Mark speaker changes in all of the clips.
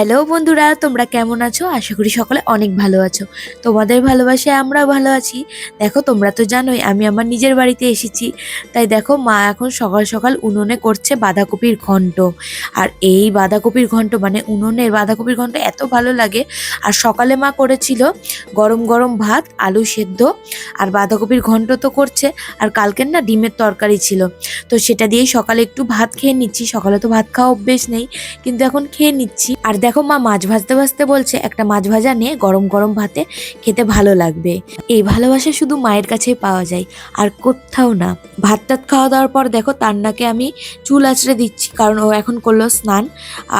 Speaker 1: Hello বন্ধুরা, তোমরা কেমন আছো? আশা করি সকলে অনেক ভালো আছো। তোমাদের ভালোবাসায় আমরাও ভালো আছি। দেখো, তোমরা তো জানোই, আমি আমার নিজের বাড়িতে এসেছি। তাই দেখো, মা এখন সকাল সকাল উনুনে করছে বাঁধাকপির ঘন্ট। আর এই বাঁধাকপির ঘন্ট মানে উনুনের বাঁধাকপির ঘন্ট এত ভালো লাগে। আর সকালে মা করেছিল গরম গরম ভাত, আলু সেদ্ধ। আর বাঁধাকপির ঘন্ট তো করছে। আর কালকের না ডিমের তরকারি ছিল। তো সেটা দিয়েই সকালে একটু ভাত খেয়ে নিচ্ছি। সকালে তো ভাত খাওয়া অভ্যেস নেই, কিন্তু এখন খেয়ে নিচ্ছি। আর দেখো মা মাছ ভাজতে ভাজতে বলছে, একটা মাছ ভাজা নিয়ে গরম গরম ভাতে খেতে ভালো লাগবে। এই ভালোবাসা শুধু মায়ের কাছেই পাওয়া যায়, আর কোথাও না। ভাত টাত খাওয়া দাওয়ার পর দেখো তান্নাকে আমি চুল আঁচড়ে দিচ্ছি, কারণ ও এখন করল স্নান,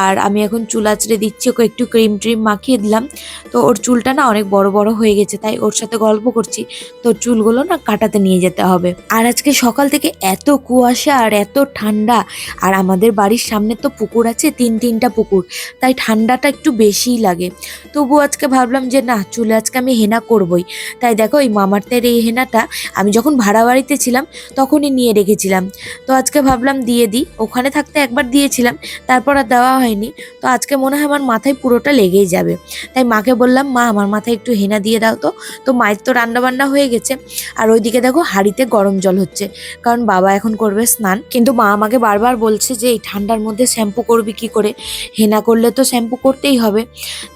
Speaker 1: আর আমি এখন চুল আঁচড়ে দিচ্ছি, ওকে একটু ক্রিম ট্রিম মাখিয়ে দিলাম। তো ওর চুলটা না অনেক বড় বড় হয়ে গেছে, তাই ওর সাথে গল্প করছি। তো চুলগুলো না কাটাতে নিয়ে যেতে হবে। আর আজকে সকাল থেকে এত কুয়াশা আর এত ঠান্ডা, আর আমাদের বাড়ির সামনে তো পুকুর আছে, তিন তিনটা পুকুর, তাই ঠান্ডাটা একটু বেশিই লাগে। তবু আজকে ভাবলাম যে, না, চুলে আজকে আমি হেনা করবই। তাই দেখো, এই মামার্থের এই হেনাটা আমি যখন ভাড়া বাড়িতে ছিলাম, তখনই নিয়ে রেখেছিলাম। তো আজকে ভাবলাম দিয়ে দিই। ওখানে থাকতে একবার দিয়েছিলাম, তারপর আর দেওয়া হয়নি। তো আজকে মনে হয় আমার মাথায় পুরোটা লেগেই যাবে। তাই মাকে বললাম, মা, আমার মাথায় একটু হেনা দিয়ে দাও তো। তো মায়ের তো রান্না বান্না হয়ে গেছে। আর ওইদিকে দেখো, হাঁড়িতে গরম জল হচ্ছে। কারণ বাবা এখন করবে স্নান। কিন্তু মা আমাকে বারবার বলছে যে, এই ঠান্ডার মধ্যে শ্যাম্পু করবি কি করে? হেনা করলে তো শ্যাম্পু করতেই হবে।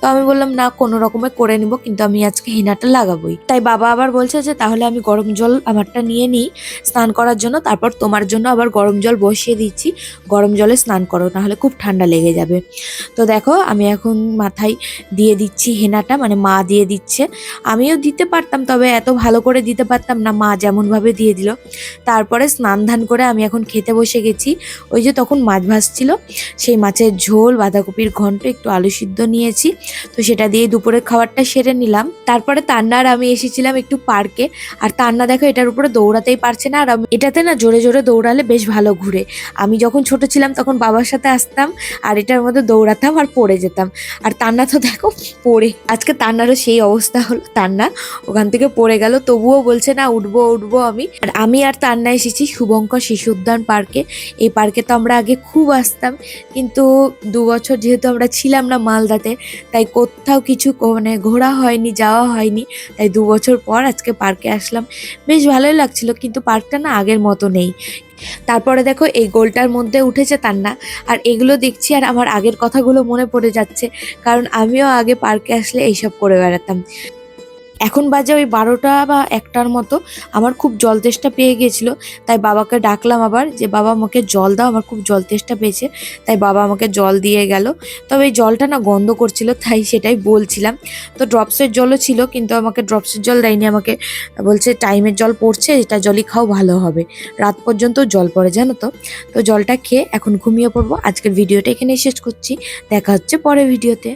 Speaker 1: তো আমি বললাম, না, কোনো রকমে করে নিব, কিন্তু আমি আজকে হেনাটা লাগাবোই। তাই বাবা আবার বলছে যে, তাহলে আমি গরম জল আমারটা নিয়ে নিই স্নান করার জন্য, তারপর তোমার জন্য আবার গরম জল বসিয়ে দিচ্ছি। গরম জলে স্নান করো, নাহলে খুব ঠান্ডা লেগে যাবে। তো দেখো, আমি এখন মাথায় দিয়ে দিচ্ছি হেনাটা মানে মা দিয়ে দিচ্ছে। আমিও দিতে পারতাম, তবে এত ভালো করে দিতে পারতাম না, মা যেমনভাবে দিয়ে দিল। তারপরে স্নান ধান করে আমি এখন খেতে বসে গেছি। ওই যে তখন মাছ ভাজছিল সেই মাছের ঝোল, বাঁধাকপির ঘন্ট আলু সিদ্ধ নিয়েছি। তো সেটা দিয়ে দুপুরের খাবারটা সেরে নিলাম। তারপরে তান্না আর আমি এসেছিলাম একটু পার্কে। আর তান্না দেখো এটার উপরে দৌড়াতেই পারছে না। আর আমি- এটাতে না জোরে জোরে দৌড়ালে বেশ ভালো ঘুরে। আমি যখন ছোট ছিলাম তখন বাবার সাথে আসতাম। আর এটার মধ্যে দৌড়াতাম আর পড়ে যেতাম। আর তান্না তো দেখো পড়ে। আজকে তান্নারও সেই অবস্থা হলো। তান্না ওখান থেকে পড়ে গেল। তবুও বলছে, না, উঠবো উঠবো আমি। আর আমি আর তান্না এসেছি শুভঙ্কর শিশু উদ্যান পার্কে। এই পার্কে তো আমরা আগে খুব আসতাম। কিন্তু দু বছর যেহেতু আমরা ছিলাম না মালদাতে, তাই কোথাও কিছু মানে ঘোরা হয়নি, যাওয়া হয়নি, তাই দু বছর পর আজকে পার্কে আসলাম। বেশ ভালোই লাগছিল, কিন্তু পার্কটা না আগের মতো নেই। তারপরে দেখো এই গোলটার মধ্যে উঠেছে তান্না, আর এগুলো দেখছি আর আমার আগের কথাগুলো মনে পড়ে যাচ্ছে, কারণ আমিও আগে পার্কে আসলে এইসব করে বেড়াতাম। এখন বাজে ওই বারোটা বা একটার মতো। আমার খুব জল তেষ্টা পেয়ে গেছিল তাই বাবাকে ডাকলাম আবার যে, বাবা, আমাকে জল দাও, আমার খুব জল তেষ্টা পেয়েছে। তাই বাবা আমাকে জল দিয়ে গেল। তবে এই জলটা না গন্ধ করছিল, তাই সেটাই বলছিলাম। তো ড্রপসের জলও ছিল, কিন্তু আমাকে ড্রপসের জল দেয়নি। আমাকে বলছে, টাইমের জল পড়ছে এটা জলই খাও, ভালো হবে। রাত পর্যন্ত জল পড়ে, জানো তো? তো জলটা খেয়ে এখন ঘুমিয়ে পড়ব। আজকের ভিডিওটা এখানেই শেষ করছি। দেখা হচ্ছে পরের ভিডিওতে।